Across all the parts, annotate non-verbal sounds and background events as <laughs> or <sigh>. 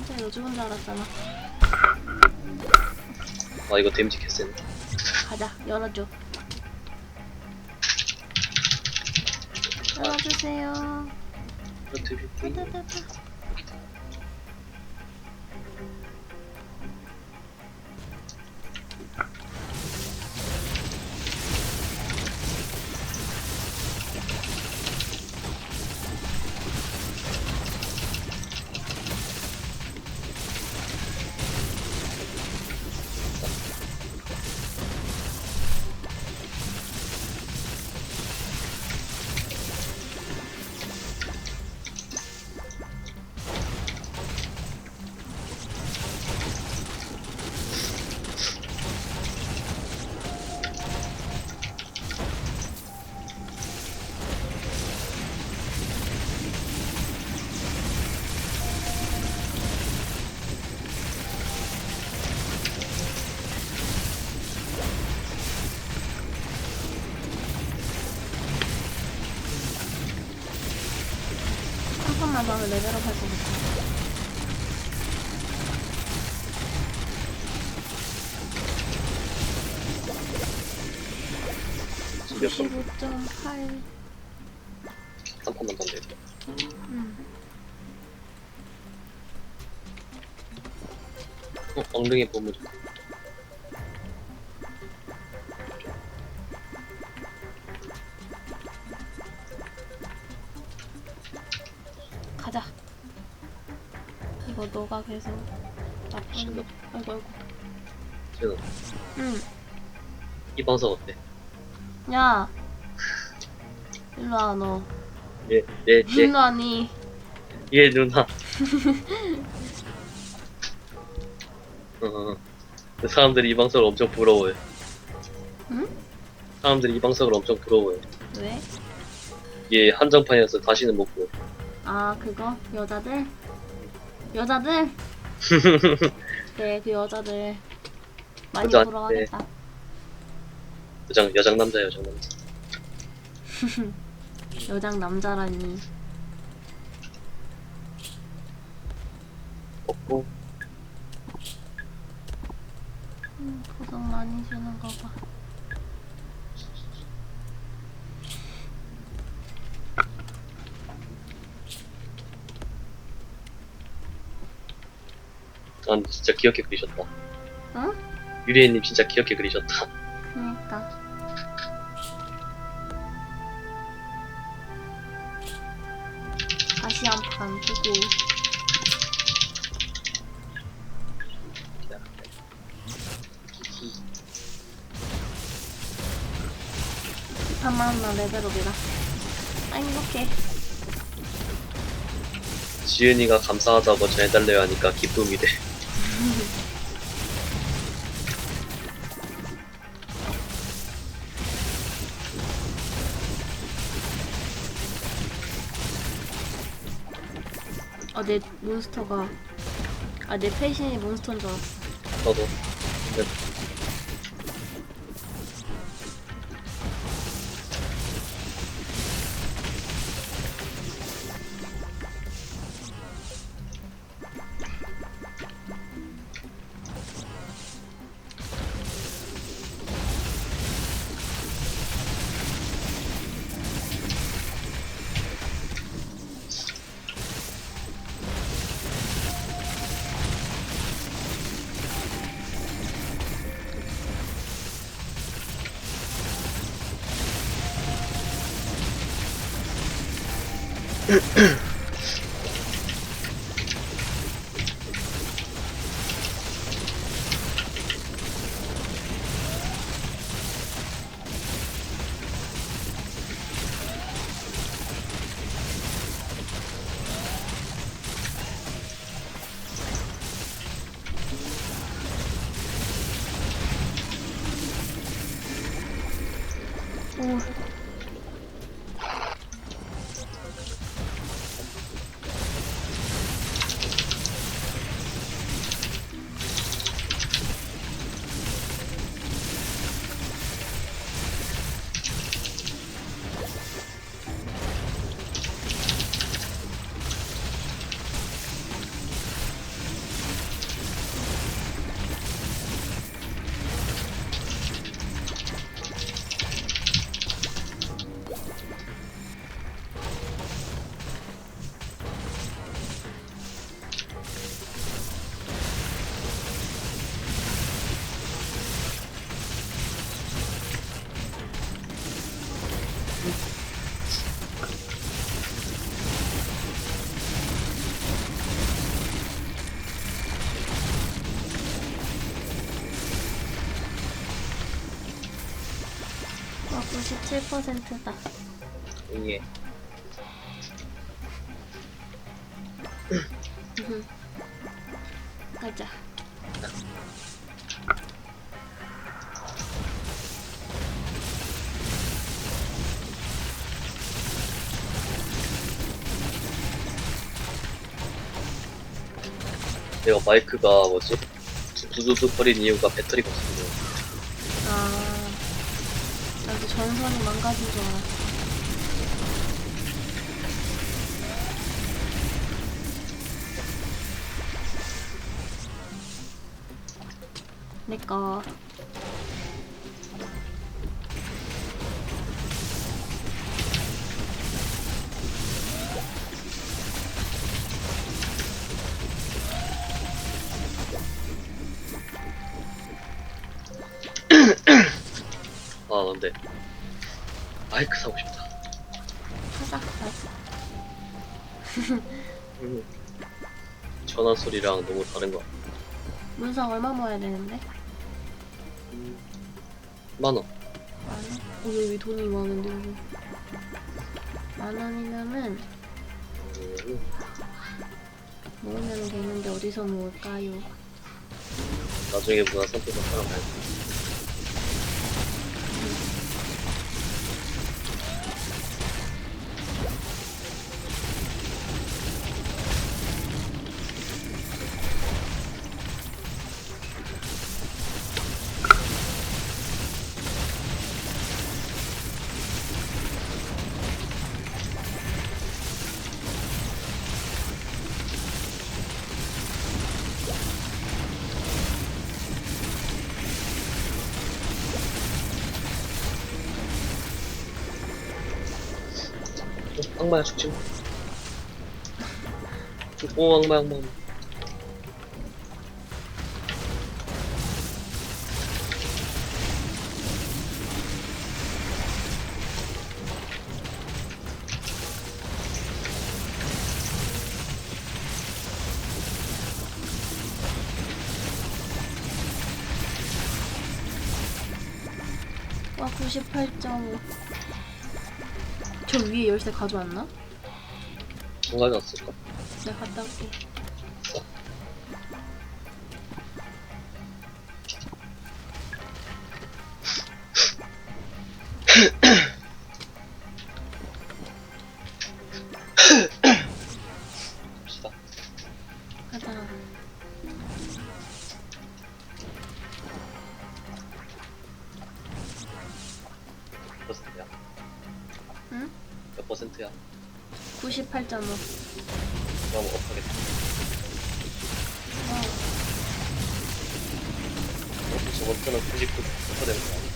깜짝이야 너 죽은 줄 알았잖아. 아 이거 데미지 개쎄네. 가자 열어줘. 열어주세요. 따다다다. 하면 레벨업 할것 같아 몇 번? 95.8한 번만 더 내려 음. 어, 엉덩이 보면 가자 계속 나쁜. 아이고 아이고 지금 응 이 방석 어때? 야 일로 와 너 예, 예, 예, 일로 와니 예, 누나. <laughs> 어, 그 사람들이 이 방석을 엄청 부러워해. 응? 사람들이 이 방석을 엄청 부러워해. 왜? 이게 한정판이어서 다시는 못 보. 아 그거 여자들 여자들? <laughs> 네그 여자들. 많이 여자, 보러 가겠다. 여장, 여장 남자, 여장 남자. <laughs> 여장 남자라니. 없고, 음, 고생 많이 주는가 봐 난 진짜 귀엽게 그리셨다. 응? 유리애님 진짜 귀엽게 그리셨다. 그니까 다시 한판 두고 이 판만 하면 레벨업이다 아 행복해 지은이가 감사하다고 전해달래요 하니까 기쁨이 돼. 아 내 몬스터가 아 내 패신이 몬스터인 줄 알았어 나도. Ahem. <laughs> 97%다. 예. 가자. 내가 마이크가 뭐지? 두두두 거리는 이유가 배터리가 없어 전선이 망가진 줄 알았어. 내꺼. 마이크 사고 싶다 사자. 나이스. 음. 전화 소리랑 너무 다른 거 같아 문상 얼마 모아야 되는데? 만 원 만 원? 어, 여기 돈이 많은데, 여기. 만 원이면은 음. 모으면 되는데 어디서 모을까요? 나중에 문화 선택을 하러 악마야 죽지 마. 오 악마 악마 악마. 와, 98.5. 저 위에 열쇠 가져왔나? 안 가져왔을까? 내가 갔다 올게. 어, 저번주는 99% 되는 거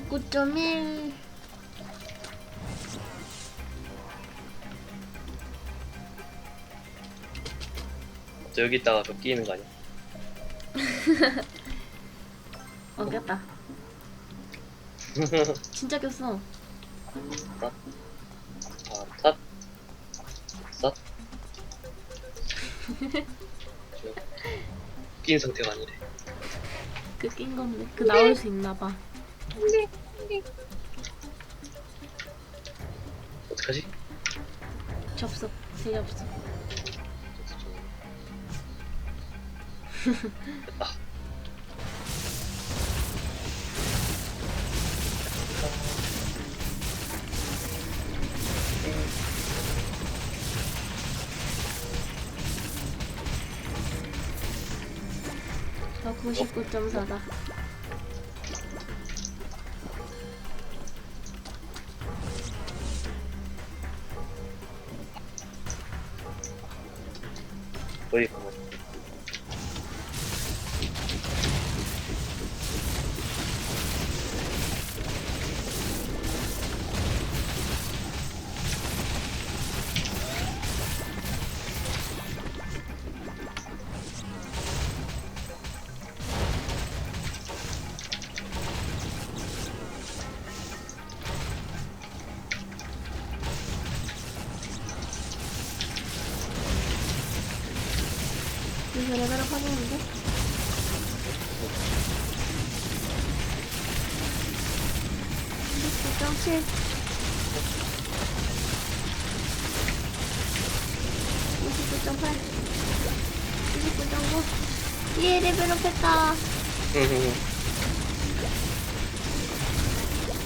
99.1. 저 여기 있다가 저 끼는 거 아니야? <laughs> 어, 꼈다. <laughs> 진짜 꼈어. 자, 탓. 싹. 저 끼인 상태가 아니래. 그 낀 건데. 그 나올 수 있나 봐. 어떡하지? 접속. 재접속. 됐다. 저 99.4다. 레벨업 하겠는데? 점칠 29.8 29.9 예 레벨업 했다.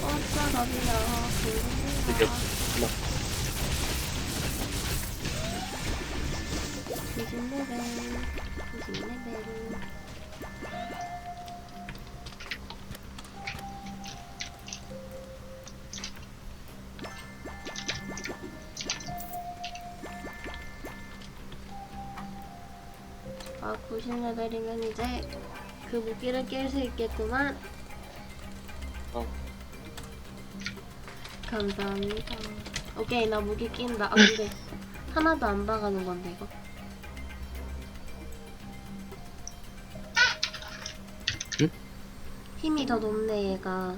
어쩌 너비야 이게 막 20레벨 20레벨 아 90레벨이면 이제 그 무기를 깰 수 있겠구만. 어. 감사합니다. 오케이 나 무기 낀다. 아 근데 하나도 안 박아놓은 건데 이거 힘이 더 높네 얘가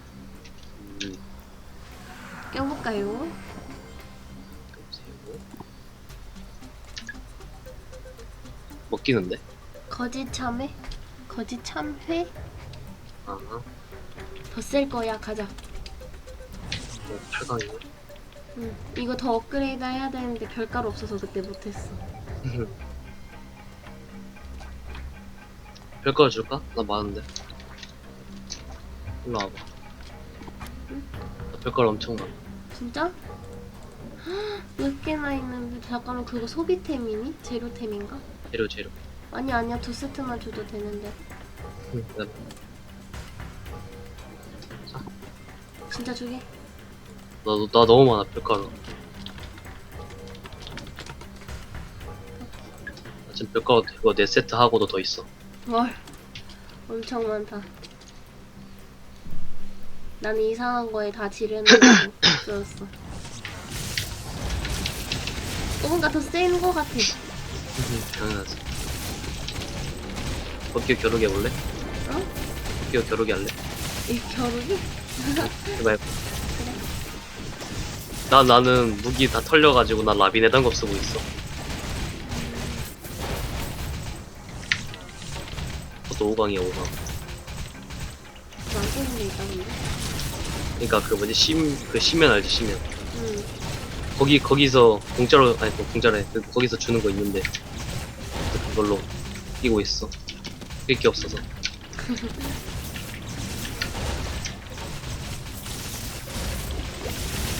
음, 껴볼까요? 먹기는데? 거짓 참회? 거짓 참회? 아, 더쓸 거야 가자 어, 8강이네. 응. 이거 더 업그레이드 해야 되는데 별가루 없어서 그때 못했어 <laughs> 별거 줄까? 나 많은데. 일로 와봐. 나 별거 엄청 많아. 진짜? 헉, 몇 개나 있는데 잠깐만 그거 소비템이니? 재료템인가? 재료, 재료. 아니 아니야 두 세트만 줘도 되는데 응, 나 진짜 주게? 나, 나 너무 많아, 별가루. 나 지금 별가루 이거 4세트 하고도 더 있어. 뭘 엄청 많다 나는 이상한 거에 다 지르는 거고 그랬어 어, 뭔가 더 센 거 같아 당연하지. 버키어 겨루기 해볼래? 어? 버키어 겨루기 할래? 이 겨루기? 해봐, 해봐. 나, 나는 무기 다 털려가지고 나 라빈 해단겁 쓰고 있어. 그것도 5강이야, 5강. 안 쓰는 게 있다 근데 그니까 그 뭐지, 심, 그 심연 알지, 심연. 응 거기, 거기서 공짜로, 아니, 뭐 공짜래. 그, 거기서 주는 거 있는데. 그걸로 끼고 있어. 낄게 없어서. <laughs>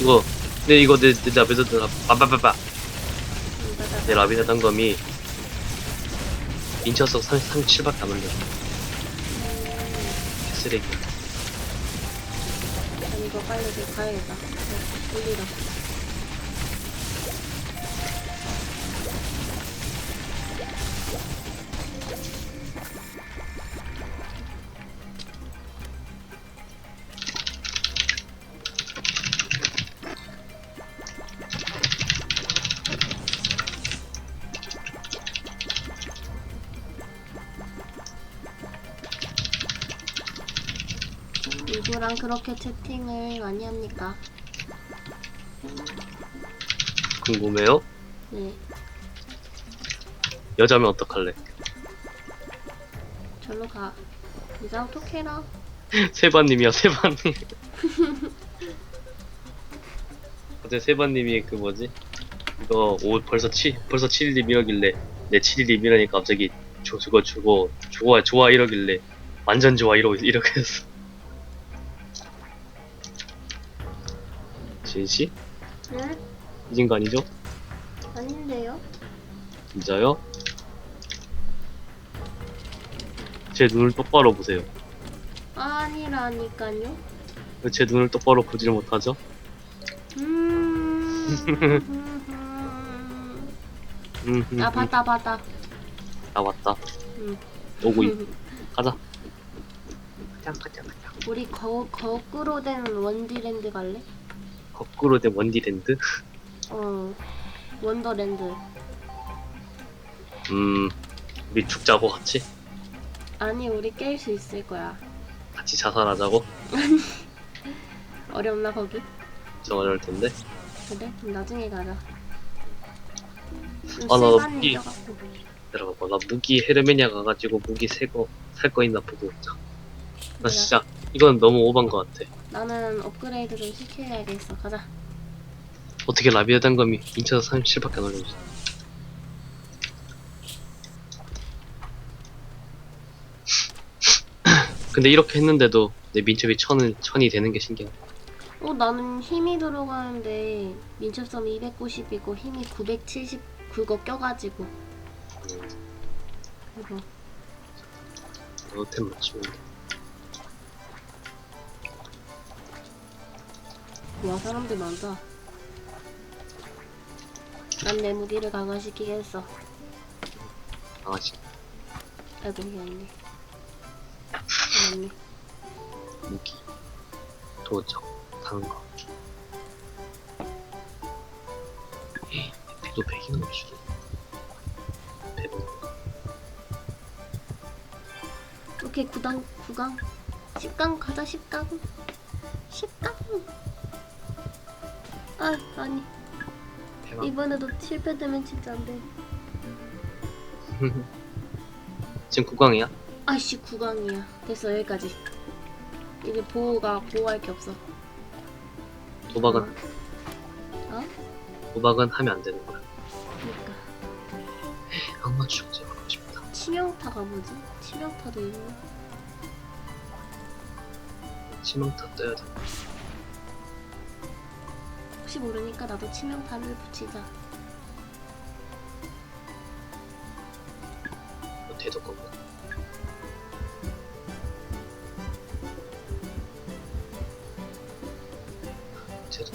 이거, 근데 이거 내, 내 앞에서, 빠빠빠빠. 내 라빈 해단검이 인처석 37밖에 안 올려. 쓰레기. 아니 이거 빨리 이제 가야겠다 네, 올리라 누구랑 그렇게 채팅을 많이 합니까? 궁금해요? 네 여자면 어떡할래? 절로 가 이제 어떡해라 세바님이야, 세바님. <laughs> 어제 세바님이 그 뭐지? 이거 오 벌써 7 벌써 7일이길래 내 7일이라니까 갑자기 저 저거 주고 좋아 좋아 이러길래 완전 좋아 이러고 이렇게 했어. 진씨? 네? 잊은 거 아니죠? 아닌데요? 진짜요? 제 눈을 똑바로 보세요. 아니라니까요 왜 제 눈을 똑바로 보질 못하죠? <laughs> 음... 음, 음, 아 음. 봤다 봤다 아 왔다. 음. 오고 있. <laughs> 가자. 가자 가자 가자. 우리 거, 거꾸로 된 원디랜드 갈래? 거꾸로 된 원디랜드? 어 원더랜드 음, 우리 죽자고 같이? 아니 우리 깰 수 있을 거야 같이 자살하자고? <laughs> 어렵나 거기? 좀 어려울 텐데. 그래? 그럼 나중에 가자 좀 아, 나 이- 져갖고 기다려봐 나 무기 헤르메니아 가가지고 무기 새 거 살 거 있나 보고 오자 나 진짜 이건 너무 오반 거 같아 나는 업그레이드 좀 시켜야겠어. 가자. 어떻게 라비아 단검이 인쳐서 37밖에 안 올려주지 <laughs> 근데 이렇게 했는데도 내 민첩이 천은 천이 되는 게 신기하다 어, 나는 힘이 들어가는데 민첩섬 290이고 힘이 970 그거 껴가지고. 이거. 너템 맞추면 돼 와 사람들 많다. 난 내 무기를 강화시키겠어. 강아지 아이고 이게 아니네. 맞네. 무기. 도적. 단거. 비도 100인 걸 수도 대박 오케이 9강 9강. 10강 가자 10강. 10강 아 아니. 대박. 이번에도 실패되면 진짜 안돼. <laughs> 지금 9강이야? 아씨 9강이야. 됐어 여기까지. 이제 보호가 보호할 게 없어. 도박은? 어? 도박은 하면 안 되는 거야. 그니까. <laughs> 악마 축제 하고 싶다. 치명타가 뭐지? 치명타도 있나? 치명타 떠야 돼 혹시 모르니까 나도 치명타를 붙이자. 뭐 대도 건가 대도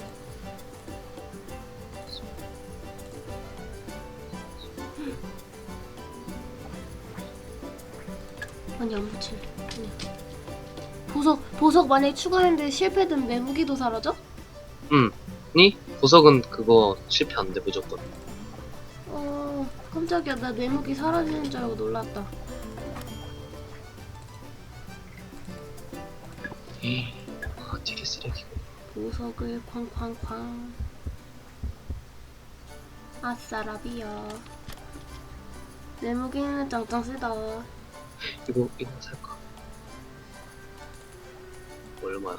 아니 안 그냥 보석 보석 만약에 추가했는데 실패되면 내 무기도 사라져? 니? 보석은 그거 실패 안 돼 무조건 어 깜짝이야. 나내 무기 사라지는 줄 알고 놀랐다. 아 되게 쓰레기고. 보석을 쾅쾅쾅. 아싸라비야. 내 무기는 짱짱 세다. 이거 이거 살까? 얼마야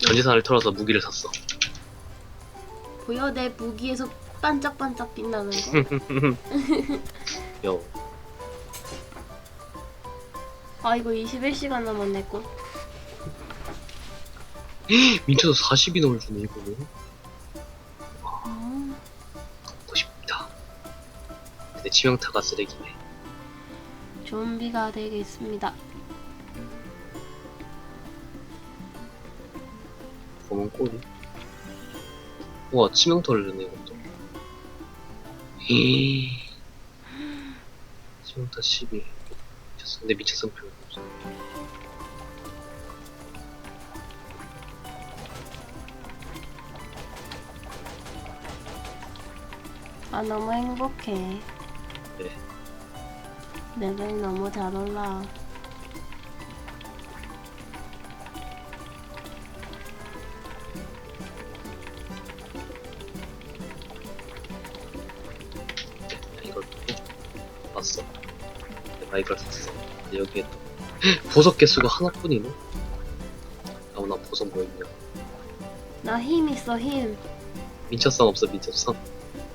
전재산을 털어서 무기를 샀어. 보여 내 무기에서 반짝반짝 빛나는 거? <laughs> 여. 아 이거 21시간 남았네 거 민초도 40이 넘을 주네 이거는. 아, 먹고 싶다. 근데 치명타가 쓰레기네. 좀비가 되겠습니다 검은 꼬리 우와 치명타를 주네 이것도. 헤이. 치명타 12 미쳤어. 근데 미쳤음 필요가 없어. 아 너무 행복해. 그래 레벨이 너무 잘 올라 또 보석 개수가 하나뿐이네. 아우 나 보석 뭐 있냐. 나 힘 있어 힘. 민첩성 없어 민첩성